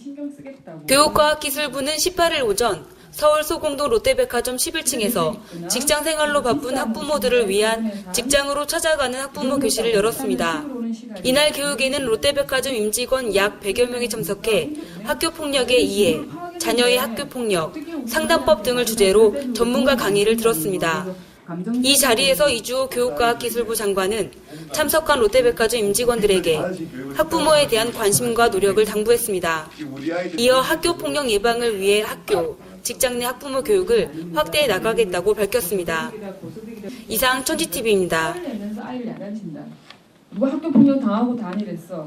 신경 쓰겠다고. 교육과학기술부는 18일 오전 서울 소공동 롯데백화점 11층에서 직장 생활로 바쁜 학부모들을 위한 직장으로 찾아가는 학부모 교실을 열었습니다. 이날 교육에는 롯데백화점 임직원 약 100여 명이 참석해 학교 폭력의 이해, 자녀의 학교 폭력, 상담법 등을 주제로 전문가 강의를 들었습니다. 이 자리에서 이주호 교육과학기술부 장관은 참석한 롯데백화점 임직원들에게 학부모에 대한 관심과 노력을 당부했습니다. 이어 학교 폭력 예방을 위해 학교, 직장 내 학부모 교육을 확대해 나가겠다고 밝혔습니다. 이상 천지TV입니다. 누가 학교 폭력 당하고 다니랬어.